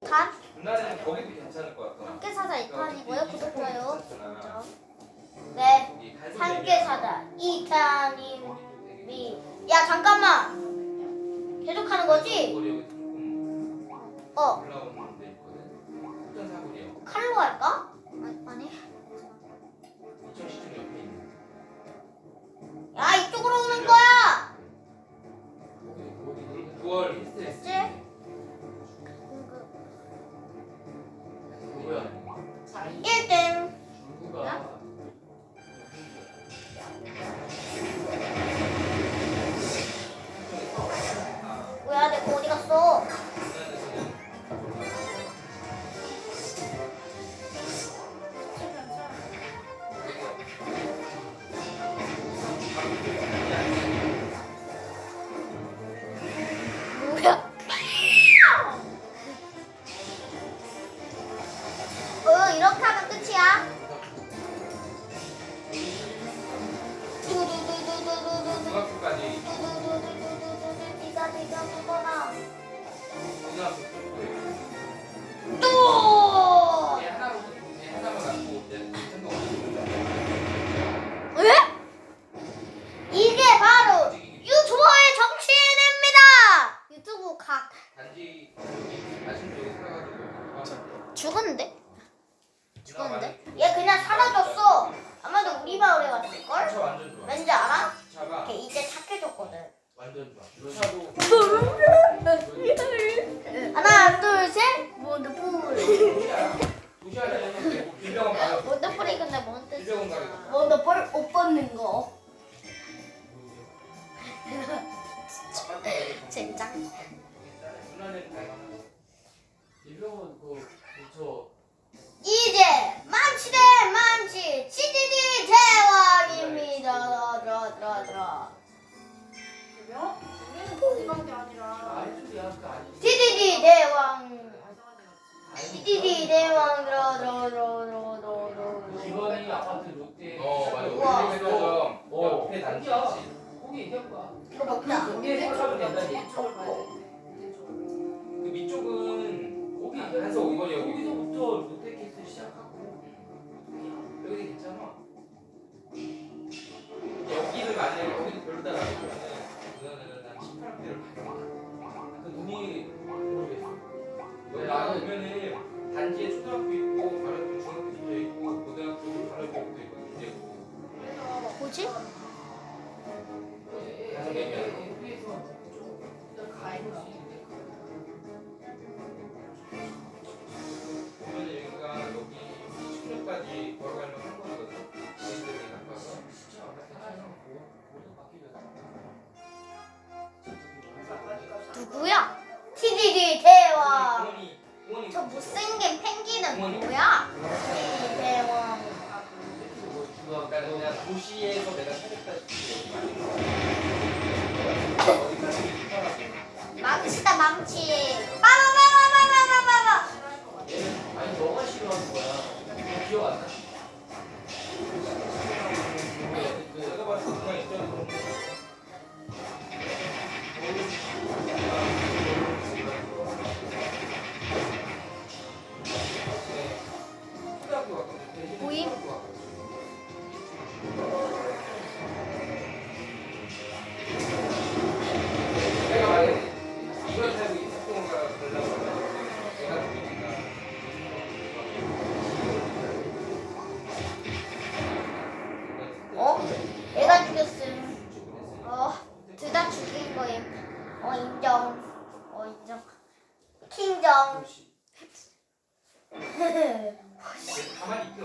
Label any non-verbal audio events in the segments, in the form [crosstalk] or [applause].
단 누나는 거기도 괜찮을 것 같아. 함께 사자 2탄이고요. 구독 좋아요. 네. 함께. 사자 2탄이 거기도 되게 미. 야 잠깐만. 계속 하는 거지? 어. 칼로 할까? 아니. 야 이쪽으로 오는 거야. 거기 어디? 9월 히스테리. 됐지? 또. 없이 에? 이게 바로 유튜버의 정신입니다. 유튜브 각 죽었는데? 죽었는데? 얘 그냥 사라졌어. 아마도 우리 마을에 왔을 걸? 왠지 알아? 걔 이제 착해졌거든. 완전 좋아. 차도 하나, 둘, 셋. 원더풀. 원더풀이 근데 뭔 뜻이야? 원더풀 옷 벗는 거. [laughs] 젠장. 이제 만치 대 만치 CDD 대왕입니다. 들어 들어 거기밖에 아니라 아이들이야 그 아니. CDD 대왕. CDD 대왕 들어. 기건이 아파트 롯데. 어 맞아. 우와. 우리 어. 옆에 단지. 거기 얘기한 거야. 이거 먹자. 거기에 생각하면 된다니. 이쪽을 봐 단지에 초등학교 있고 바로 옆에 중학교 붙어 있고 고등학교 옆에 붙어 있고 이제 있고. 뭐지? 다섯 개면. 여기가 여기 걸어가려면 한 거거든. 바뀌잖아. 누구야? TDD 대왕. 저 못생긴 펭귄은 뭐야? TDD 대왕. 그러니까 중학교 그냥 도시에서 내가 살겠다 싶은 게 어디까지 편하고 망치다 망치. 빠바바바바바바바. 아니 너가 싫어하는 거야. 너 기억 안 나? 그 내가 봤을 때 그냥 있잖아 니까 어? 얘가 죽였음. 어, 둘 다 죽인 거임. 어, 인정. 어, 인정. 킹정. 가만히 있길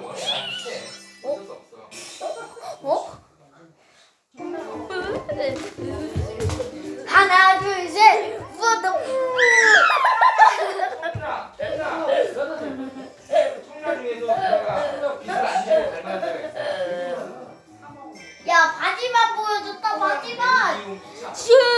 이